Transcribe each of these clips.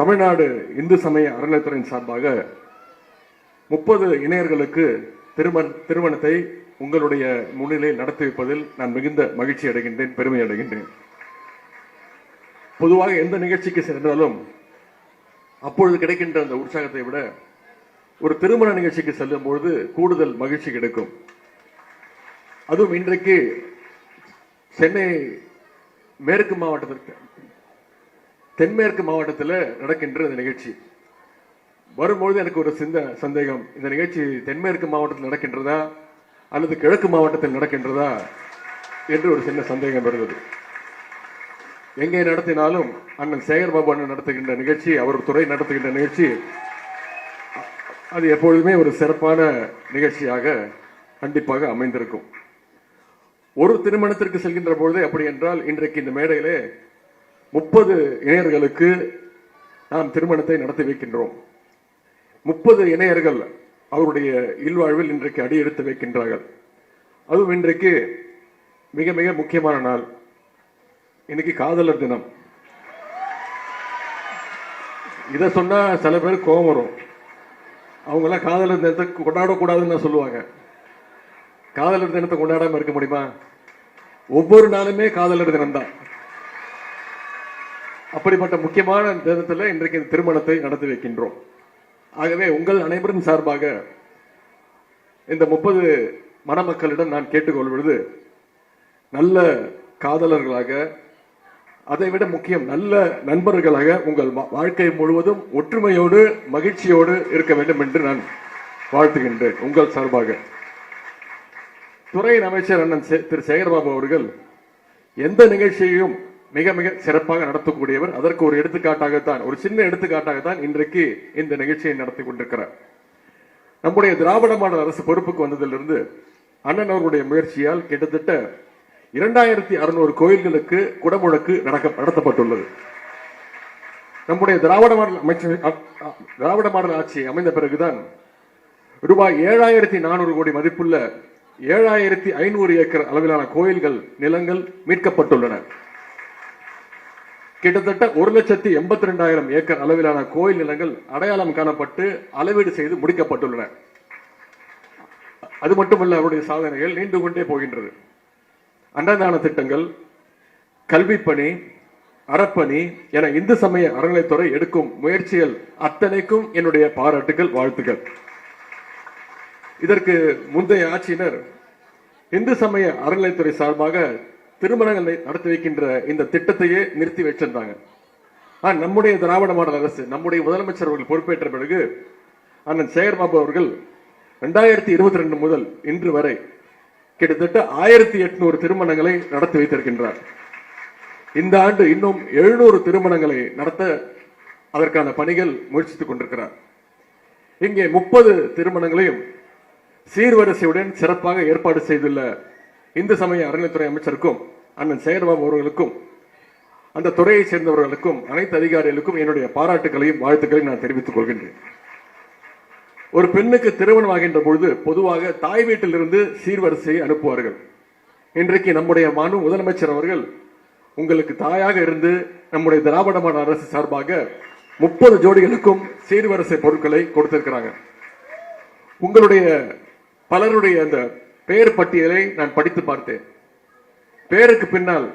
தமிழ்நாடு இந்து சமய அறநிலையத்துறையின் சார்பாக முப்பது இணையர்களுக்கு திருமண திருமணத்தை உங்களுடைய முன்னிலையில் நடத்தி வைப்பதில் நான் மிகுந்த மகிழ்ச்சி அடைகின்றேன் பெருமை அடைகின்றேன். பொதுவாக எந்த நிகழ்ச்சிக்கு சென்றாலும் அப்பொழுது கிடைக்கின்ற அந்த உற்சாகத்தை விட ஒரு திருமண நிகழ்ச்சிக்கு செல்லும் பொழுது கூடுதல் மகிழ்ச்சி கிடைக்கும். அதுவும் இன்றைக்கு சென்னை மேற்கு மாவட்டத்திற்கு தென்மேற்கு மாவட்டத்தில் நடக்கின்ற இந்த நிகழ்ச்சி. வரும்பொழுது எனக்கு ஒரு சிந்த சந்தேகம். இந்த நிகழ்ச்சி தென்மேற்கு மாவட்டத்தில் நடக்கின்றதா? அல்லது கிழக்கு மாவட்டத்தில் நடக்கின்றதா? என்று ஒரு சின்ன சந்தேகம் வருகிறது எங்கே நடத்தினாலும் அண்ணன் சேகர் பாபு அண்ணன் நடத்துகின்ற நிகழ்ச்சி அவர் துறை நடத்துகின்ற நிகழ்ச்சி அது எப்பொழுதுமே ஒரு சிறப்பான நிகழ்ச்சியாக கண்டிப்பாக அமைந்திருக்கும். ஒரு திருமணத்திற்கு செல்கின்ற பொழுதே அப்படி என்றால் இன்றைக்கு இந்த மேடையிலே முப்பது இணையர்களுக்கு நாம் திருமணத்தை நடத்தி வைக்கின்றோம். முப்பது இணையர்கள் அவருடைய இல்வாழ்வில் இன்றைக்கு அடி எடுத்து வைக்கின்றார்கள். அதுவும் இன்றைக்கு மிக மிக முக்கியமான நாள். இன்னைக்கு காதலர் தினம். இதை சொன்னா சில பேர் கோபம் வரும். அவங்கெல்லாம் காதலர் தினத்தை கொண்டாடக்கூடாதுன்னு சொல்லுவாங்க. காதலர் தினத்தை கொண்டாடாம இருக்க முடியுமா? ஒவ்வொரு நாளுமே காதலர் தினம்தான். அப்படிப்பட்ட முக்கியமான தினத்தில் இன்றைக்கு இந்த திருமணத்தை நடத்தி வைக்கின்றோம். ஆகவே உங்கள் அனைவரும் சார்பாக இந்த முப்பது மணமக்களிடம் நான் கேட்டுக்கொள்வது நல்ல காதலர்களாக அதை விட முக்கியம் நல்ல நண்பர்களாக உங்கள் வாழ்க்கை முழுவதும் ஒற்றுமையோடு மகிழ்ச்சியோடு இருக்க வேண்டும் என்று நான் வாழ்த்துகின்றேன் உங்கள் சார்பாக. துறையின் அமைச்சர் அண்ணன் சே- திரு சேகர்பாபு அவர்கள் எந்த நிகழ்ச்சியையும் மிக மிக சிறப்பாக நடத்தக்கூடியவர். அதற்கு ஒரு எடுத்துக்காட்டாகத்தான் ஒரு சின்ன எடுத்துக்காட்டாகத்தான் இன்றைக்கு இந்த நிகழ்ச்சியை நடத்தி கொண்டிருக்கிறார். நம்முடைய திராவிட மாடல் அரசு பொறுப்புக்கு வந்ததிலிருந்து அண்ணன் அவர்களுடைய முயற்சியால் கிட்டத்தட்ட இரண்டாயிரத்தி அறுநூறு கோயில்களுக்கு குடமுழக்கு நடக்க நடத்தப்பட்டுள்ளது. நம்முடைய திராவிட மாடல் அமைச்சர் திராவிட மாடல் ஆட்சி அமைந்த பிறகுதான் ரூபாய் ஏழாயிரத்தி நானூறு கோடி மதிப்புள்ள ஏழாயிரத்தி ஐநூறு ஏக்கர் அளவிலான கோயில்கள் நிலங்கள் மீட்கப்பட்டுள்ளன. கிட்டத்தட்ட ஒரு லட்சத்தி எண்பத்தி ரெண்டாயிரம் ஏக்கர் அளவிலான கோயில் நிலங்கள் அடையாளம் காணப்பட்டு அளவீடு செய்து முடிக்கப்பட்டுள்ளன. அது மட்டுமல்ல அவருடைய சாதனைகள் நீண்டு கொண்டே போகின்றது. அன்னதான திட்டங்கள் கல்விப்பணி அறப்பணி என இந்து சமய அறநிலைத்துறை எடுக்கும் முயற்சிகள் அத்தனைக்கும் என்னுடைய பாராட்டுகள் வாழ்த்துக்கள். இதற்கு முந்தைய ஆட்சியினர் இந்து சமய அறநிலைத்துறை சார்பாக திருமணங்களை நடத்தி வைக்கின்ற இந்த திட்டத்தையே நிறுத்தி வச்சிருந்தாங்க. ஆனா நம்முடைய திராவிட மாடல் அரசு நம்முடைய முதலமைச்சர் அவர்கள் பொறுப்பேற்ற பிறகு அண்ணன் சேகர்பாபு அவர்கள் ரெண்டாயிரத்தி இருபத்தி ரெண்டு முதல் இன்று வரை கிட்டத்தட்ட ஆயிரத்தி எட்நூறு திருமணங்களை நடத்தி வைத்திருக்கின்றார். இந்த ஆண்டு இன்னும் எழுநூறு திருமணங்களை நடத்த அதற்கான பணிகள் முயற்சித்துக் கொண்டிருக்கிறார். இங்கே முப்பது திருமணங்களையும் சீர்வரிசையுடன் சிறப்பாக ஏற்பாடு செய்துள்ள இந்து சமய அறநிலைத்துறை அமைச்சருக்கும் அண்ணன் சேகர்பாபு அவர்களுக்கும் அந்த துறையை சேர்ந்தவர்களுக்கும் அனைத்து அதிகாரிகளுக்கும் என்னுடைய பாராட்டுகளையும் வாழ்த்துக்களையும் நான் தெரிவித்துக் கொள்கின்றேன். ஒரு பெண்ணுக்கு திருமணம் ஆகின்ற பொழுது பொதுவாக தாய் வீட்டிலிருந்து சீர்வரிசையை அனுப்புவார்கள். இன்றைக்கு நம்முடைய மாண்பு முதலமைச்சர் அவர்கள் உங்களுக்கு தாயாக இருந்து நம்முடைய திராவிட மாநில அரசு சார்பாக முப்பது ஜோடிகளுக்கும் சீர்வரிசை பொருட்களை கொடுத்திருக்கிறாங்க. உங்களுடைய பலருடைய அந்த பெயர் பட்டியலை நான் படித்து பார்த்தேன். பேருக்கு பின்னால்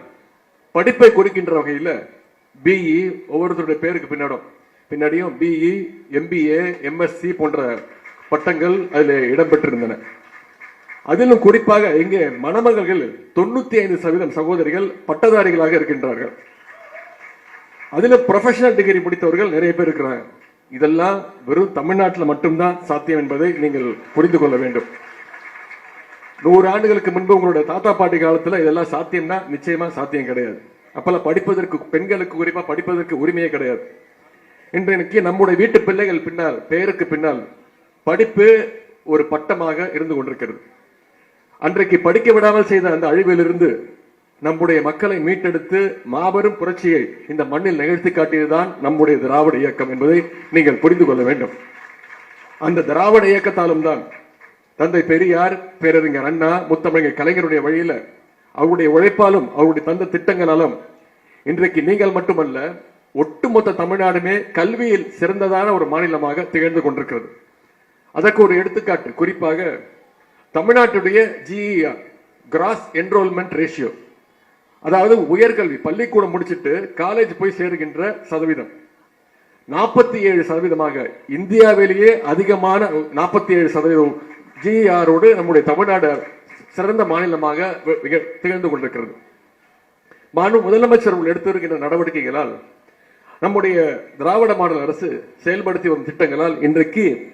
படிப்பை குறிக்கின்ற வகையில் பிஇ ஒவ்வொருத்தருடைய பேருக்கு பின்னாடும். பின்னாடியும் பிஇ எம்பிஏ எம்எஸ்சி போன்ற பட்டங்கள் அதில் இடம்பெற்றிருந்தன. அதிலும் குறிப்பாக இங்கே மணமகள்கள் தொண்ணூத்தி ஐந்து சதவீதம் சகோதரிகள் பட்டதாரிகளாக இருக்கின்றார்கள். அதில் ப்ரொஃபஷனல் டிகிரி முடித்தவர்கள் நிறைய பேர் இருக்கிறாங்க. இதெல்லாம் வெறும் தமிழ்நாட்டில் மட்டும்தான் சாத்தியம் என்பதை நீங்கள் புரிந்து கொள்ள வேண்டும். நூறு ஆண்டுகளுக்கு முன்பு உங்களுடைய தாத்தா பாட்டி காலத்துல இதெல்லாம் சாத்தியம்னா நிச்சயமா சாத்தியம் கிடையாது. அப்பெல்லாம் படிப்பதற்கு பெண்களுக்கு குறிப்பா படிப்பதற்கு உரிமையே கிடையாது. இன்றைக்கு நம்முடைய வீட்டு பிள்ளைகள் பின்னால் பெயருக்கு பின்னால் படிப்பு ஒரு பட்டமாக இருந்து கொண்டிருக்கிறது. அன்றைக்கு படிக்க விடாமல் செய்த அந்த அழிவிலிருந்து நம்முடைய மக்களை மீட்டெடுத்து மாபெரும் புரட்சியை இந்த மண்ணில் நிகழ்த்தி காட்டியதுதான் நம்முடைய திராவிட இயக்கம் என்பதை நீங்கள் புரிந்து கொள்ள வேண்டும். அந்த திராவிட இயக்கத்தாலும் தான் தந்தை பெரியார் பேரறிஞர் அண்ணா முத்தமிழர் கலைஞருடைய வழியில அவருடைய- உழைப்பாலும் அவருடைய தந்த திட்டங்களாலும் இன்றைக்கு நீங்கள் மட்டுமல்ல ஒட்டுமொத்த தமிழ்நாடுமே கல்வியில் சிறந்ததான ஒரு மாநிலமாக திகழ்ந்து கொண்டிருக்கிறது. அதற்கு ஒரு எடுத்துக்காட்டு. குறிப்பாக தமிழ்நாட்டுடைய ஜிஇஆர் கிராஸ் என்ரோல்மெண்ட் ரேஷியோ அதாவது உயர்கல்வி பள்ளிக்கூடம் முடிச்சிட்டு காலேஜ் போய் சேருகின்ற சதவீதம். நாற்பத்தி ஏழு சதவீதமாக இந்தியாவிலேயே அதிகமான நாற்பத்தி ஏழு சதவீதம் ஜிஆரோடு நம்முடைய தமிழ்நாடு சிறந்த மாநிலமாக விக- திகழ்ந்து கொண்டிருக்கிறது. மாண்பு முதலமைச்சர் அவர்கள் எடுத்து வருகின்ற நடவடிக்கைகளால் நம்முடைய திராவிட மாடல் அரசு செயல்படுத்தி வரும் திட்டங்களால் இன்றைக்கு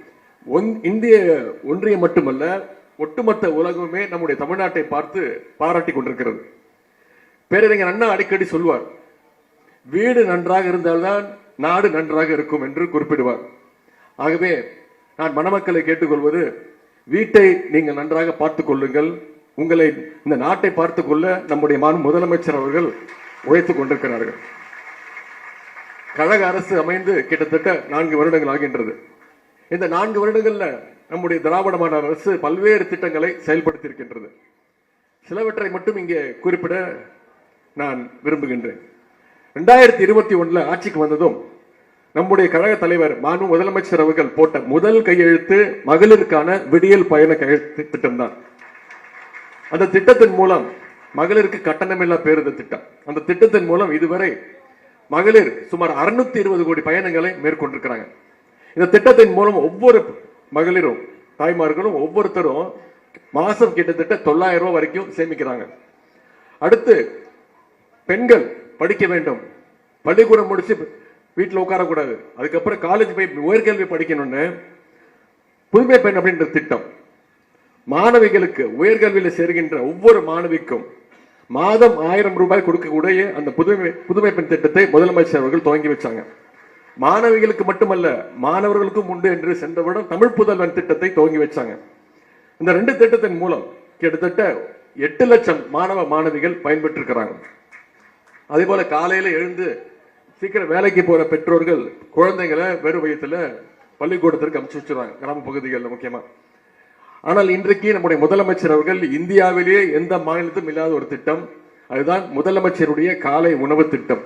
ஒன்- இந்திய ஒன்றியம் மட்டுமல்ல ஒட்டுமொத்த உலகமே நம்முடைய தமிழ்நாட்டை பார்த்து பாராட்டி கொண்டிருக்கிறது. பேரறிஞர் அண்ணா அடிக்கடி சொல்வார் வீடு நன்றாக இருந்தால்தான் நாடு நன்றாக இருக்கும் என்று குறிப்பிடுவார். ஆகவே நான் மணமக்களை கேட்டுக்கொள்வது வீட்டை நீங்கள் நன்றாக பார்த்து கொள்ளுங்கள். உங்களை இந்த நாட்டை பார்த்து கொள்ள நம்முடைய மாண் முதலமைச்சர் அவர்கள் உழைத்துக் கொண்டிருக்கிறார்கள். கழக அரசு அமைந்து கிட்டத்தட்ட நான்கு வருடங்கள் ஆகின்றது. இந்த நான்கு வருடங்களில் நம்முடைய திராவிட மாடல் அரசு பல்வேறு திட்டங்களை செயல்படுத்தி இருக்கின்றது சிலவற்றை மட்டும் இங்கே குறிப்பிட நான் விரும்புகின்றேன். ரெண்டாயிரத்தி இருபத்தி ஒன்றில் ஆட்சிக்கு வந்ததும் நம்முடைய கழக தலைவர் மாண்பு முதலமைச்சர் அவர்கள் போட்ட முதல் கையெழுத்து மகளிருக்கான விடியல் பயண கையெழுத்து திட்டம்தான். அந்த திட்டத்தின் மூலம் மகளிருக்கு கட்டணமில்லா பேருந்து திட்டம். அந்த திட்டத்தின் மூலம் இதுவரை மகளிர் சுமார் 620 இருபது கோடி பயணங்களை மேற்கொண்டிருக்கிறாங்க. இந்த திட்டத்தின் மூலம் ஒவ்வொரு மகளிரும் தாய்மார்களும் ஒவ்வொருத்தரும் மாசம் கிட்டத்தட்ட தொள்ளாயிரம் ரூபாய் வரைக்கும் சேமிக்கிறாங்க. அடுத்து பெண்கள் படிக்க வேண்டும். பள்ளிக்கூடம் முடிச்சு வீட்டில் உட்காரக்கூடாது. அதுக்கப்புறம் காலேஜ் போய் உயர்கல்வி படிக்கணும்னு புதுமை பெண் அப்படின்ற திட்டம். மாணவிகளுக்கு உயர்கல்வியில் சேர்கின்ற ஒவ்வொரு மாணவிக்கும் மாதம் ஆயிரம் ரூபாய் கொடுக்கக்கூடிய அந்த புதுமை புதுமை பெண் திட்டத்தை முதலமைச்சர் அவர்கள் துவங்கி வச்சாங்க. மாணவிகளுக்கு மட்டுமல்ல மாணவர்களுக்கும் உண்டு என்று சென்ற வருடம் தமிழ் புதல்வன் திட்டத்தை துவங்கி வச்சாங்க. இந்த ரெண்டு திட்டத்தின் மூலம் கிட்டத்தட்ட எட்டு லட்சம் மாணவ மாணவிகள் பயன்பெற்றிருக்கிறாங்க. அதே போல காலையில எழுந்து சீக்கிரம் வேலைக்கு போற பெற்றோர்கள் குழந்தைங்களை வெறும் வயத்துல பள்ளிக்கூடத்திற்கு அமுச்சு வச்சிருவாங்க கிராம பகுதிகளில் முக்கியமா. ஆனால் இன்றைக்கு நம்முடைய முதலமைச்சர் அவர்கள் இந்தியாவிலேயே எந்த மாநிலத்தும் இல்லாத ஒரு திட்டம். அதுதான் முதலமைச்சருடைய காலை உணவு திட்டம்.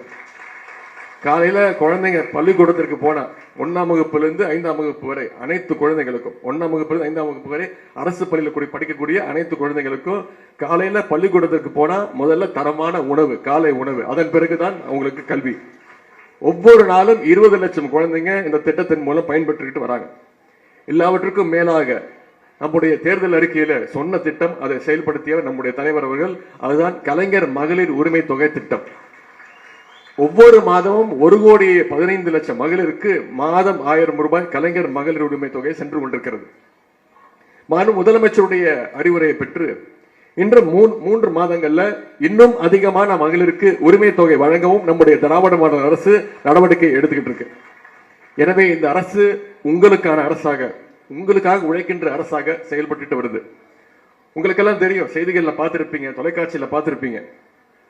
காலையில குழந்தைங்க பள்ளிக்கூடத்திற்கு போனா ஒன்னாம் வகுப்புலேருந்து ஐந்தாம் வகுப்பு வரை அனைத்து குழந்தைகளுக்கும் ஒன்னாம் வகுப்புலேருந்து ஐந்தாம் வகுப்பு வரை அரசு பள்ளியில் கூடிய படிக்கக்கூடிய அனைத்து குழந்தைகளுக்கும் காலையில பள்ளிக்கூடத்திற்கு போனா முதல்ல தரமான உணவு காலை உணவு. அதன் பிறகுதான் அவங்களுக்கு கல்வி. ஒவ்வொரு நாளும் இருபது லட்சம் குழந்தைங்க இந்த திட்டத்தின் மூலம் பயன்பெற்றுக்கிட்டு வராங்க. எல்லாவற்றுக்கும் மேலாக நம்முடைய தேர்தல் அறிக்கையில சொன்ன திட்டம் அதை செயல்படுத்தியவர் நம்முடைய தலைவர் அவர்கள். அதுதான் கலைஞர் மகளிர் உரிமை தொகை திட்டம். ஒவ்வொரு மாதமும் ஒரு கோடி பதினைந்து லட்சம் மகளிருக்கு மாதம் ஆயிரம் ரூபாய் கலைஞர் மகளிர் உரிமை தொகை சென்று கொண்டிருக்கிறது. மாண்பு முதலமைச்சருடைய அறிவுரையை பெற்று இன்று மூன்- மூன்று மாதங்கள்ல இன்னும் அதிகமான மகளிருக்கு உரிமை தொகை வழங்கவும் நம்முடைய திராவிட மாடல் அரசு நடவடிக்கை எடுத்துக்கிட்டு இருக்கு. எனவே இந்த அரசு உங்களுக்கான அரசாக உங்களுக்காக உழைக்கின்ற அரசாக செயல்பட்டுட்டு வருது. உங்களுக்கெல்லாம் தெரியும் செய்திகளில் பார்த்துருப்பீங்க தொலைக்காட்சியில் பார்த்துருப்பீங்க.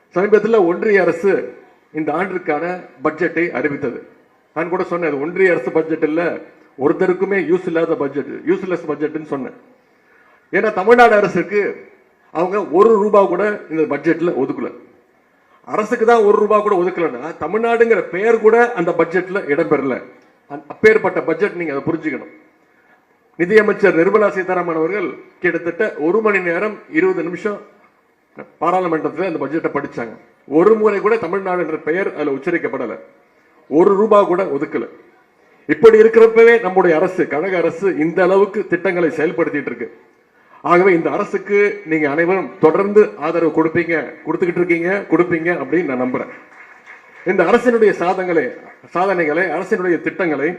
சமீபத்தில் ஒன்றிய அரசு இந்த ஆண்டிற்கான பட்ஜெட்டை அறிவித்தது. நான் கூட சொன்னேன் அது ஒன்றிய அரசு பட்ஜெட் இல்லை ஒருத்தருக்குமே யூஸ் இல்லாத பட்ஜெட் யூஸ்லெஸ் பட்ஜெட்னு சொன்னேன். ஏன்னா தமிழ்நாடு அரசுக்கு அவங்க ஒரு ரூபாய் கூட இந்த பட்ஜெட்டில் ஒதுக்கல. அரசுக்கு தான் ஒரு ரூபா கூட ஒதுக்கலன்னா தமிழ்நாடுங்கிற பெயர் கூட அந்த பட்ஜெட்டில் இடம்பெறல அப்பேற்பட்ட பட்ஜெட் நீங்கள் அதை புரிஞ்சுக்கணும். நிதியமைச்சர் நிர்மலா சீதாராமன் அவர்கள் கிட்டத்தட்ட ஒரு மணி நேரம் இருபது நிமிஷம் பாராளுமன்றத்தில் அந்த பட்ஜெட்டை படித்தாங்க ஒரு முறை கூட தமிழ்நாடு என்ற பெயர் அதில் உச்சரிக்கப்படலை. ஒரு ரூபாய் கூட ஒதுக்கலை. இப்படி இருக்கிறப்பவே நம்முடைய அரசு கழக அரசு இந்த அளவுக்கு திட்டங்களை செயல்படுத்திட்டு இருக்கு. ஆகவே இந்த அரசுக்கு நீங்க அனைவரும் தொடர்ந்து ஆதரவு கொடுப்பீங்க கொடுத்துக்கிட்டு இருக்கீங்க கொடுப்பீங்க அப்படின்னு நான் நம்புறேன். இந்த அரசினுடைய சாதங்களை சாதனைகளை அரசினுடைய திட்டங்களை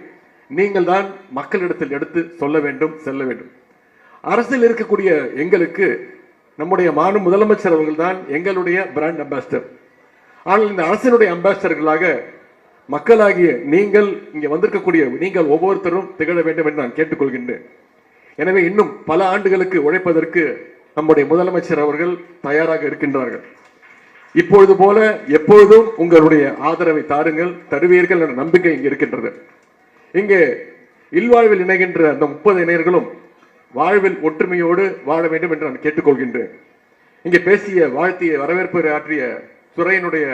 நீங்கள் தான் மக்களிடத்தில் எடுத்து சொல்ல வேண்டும் செல்ல வேண்டும். அரசில் இருக்கக்கூடிய எங்களுக்கு நம்முடைய மாநில முதலமைச்சர் அவர்கள் தான் எங்களுடைய பிராண்ட் அம்பாசிடர் ஆனால் இந்த அரசினுடைய அம்பாசிடர்களாக மக்களாகிய நீங்கள் இங்கே வந்திருக்கக்கூடிய நீங்கள் ஒவ்வொருத்தரும் திகழ வேண்டும் என்று நான் கேட்டுக்கொள்கின்றேன். எனவே இன்னும் பல ஆண்டுகளுக்கு உழைப்பதற்கு நம்முடைய முதலமைச்சர் அவர்கள் தயாராக இருக்கின்றார்கள். இப்பொழுது போல எப்பொழுதும் உங்களுடைய ஆதரவை தாருங்கள் தருவீர்கள் என்ற நம்பிக்கை இங்கே இருக்கின்றது. இங்கே இல்வாழ்வில் இணைகின்ற அந்த முப்பது இணையர்களும் வாழ்வில் ஒற்றுமையோடு வாழ வேண்டும் என்று நான் கேட்டுக்கொள்கின்றேன். இங்கே பேசிய வாழ்த்திய வரவேற்பு ஆற்றிய துறையினுடைய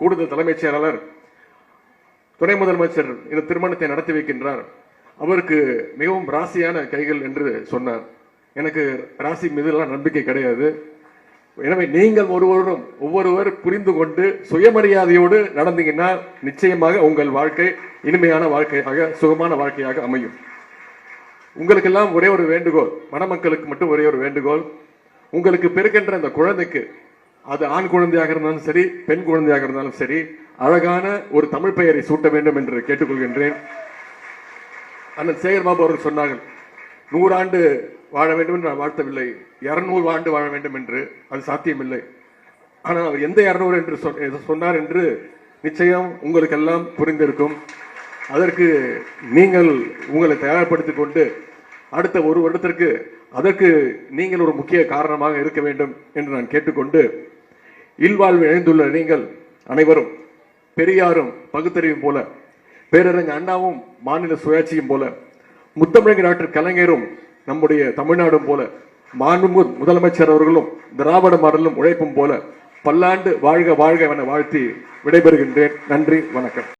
கூடுதல் தலைமைச் செயலாளர் துணை முதலமைச்சர் இந்த திருமணத்தை நடத்தி வைக்கின்றார். அவருக்கு மிகவும் ராசியான கைகள் என்று சொன்னார். எனக்கு ராசி மீதுலாம் நம்பிக்கை கிடையாது. எனவே நீங்கள் ஒருவரும் ஒவ்வொருவர் புரிந்து கொண்டு சுயமரியாதையோடு நடந்தீங்கன்னா நிச்சயமாக உங்கள் வாழ்க்கை இனிமையான வாழ்க்கையாக சுகமான வாழ்க்கையாக அமையும். உங்களுக்கெல்லாம் ஒரே ஒரு வேண்டுகோள் மணமக்களுக்கு மட்டும் ஒரே ஒரு வேண்டுகோள். உங்களுக்கு பிறக்கின்ற அந்த குழந்தைக்கு அது ஆண் குழந்தையாக இருந்தாலும் சரி பெண் குழந்தையாக இருந்தாலும் சரி அழகான ஒரு தமிழ் பெயரை சூட்ட வேண்டும் என்று கேட்டுக்கொள்கின்றேன். அண்ணன் சேகர் பாபு அவர்கள் சொன்னார்கள் நூறாண்டு வாழ வேண்டும் என்று நான் வாழ்த்தவில்லை. இரநூறு ஆண்டு வாழ வேண்டும் என்று. அது சாத்தியமில்லை. ஆனால் அவர் எந்த இரநூறு என்று சொன்னார் என்று நிச்சயம் உங்களுக்கெல்லாம் புரிந்திருக்கும். அதற்கு நீங்கள் உங்களை தயார்படுத்திக் கொண்டு அடுத்த ஒரு வருடத்திற்கு அதற்கு நீங்கள் ஒரு முக்கிய காரணமாக இருக்க வேண்டும் என்று நான் கேட்டுக்கொண்டு இல்வாழ்வு இணைந்துள்ள நீங்கள் அனைவரும் பெரியாரும் பகுத்தறிவும் போல பேரறிஞர் அண்ணாவும் மாநில சுயாட்சியும் போல முத்தமிழக டாக்டர் கலைஞரும் நம்முடைய தமிழ்நாடும் போல மாண்பு முதலமைச்சர் அவர்களும் திராவிட மாடலும் உழைப்பும் போல பல்லாண்டு வாழ்க வாழ்க என வாழ்த்தி விடைபெறுகின்றேன். நன்றி வணக்கம்.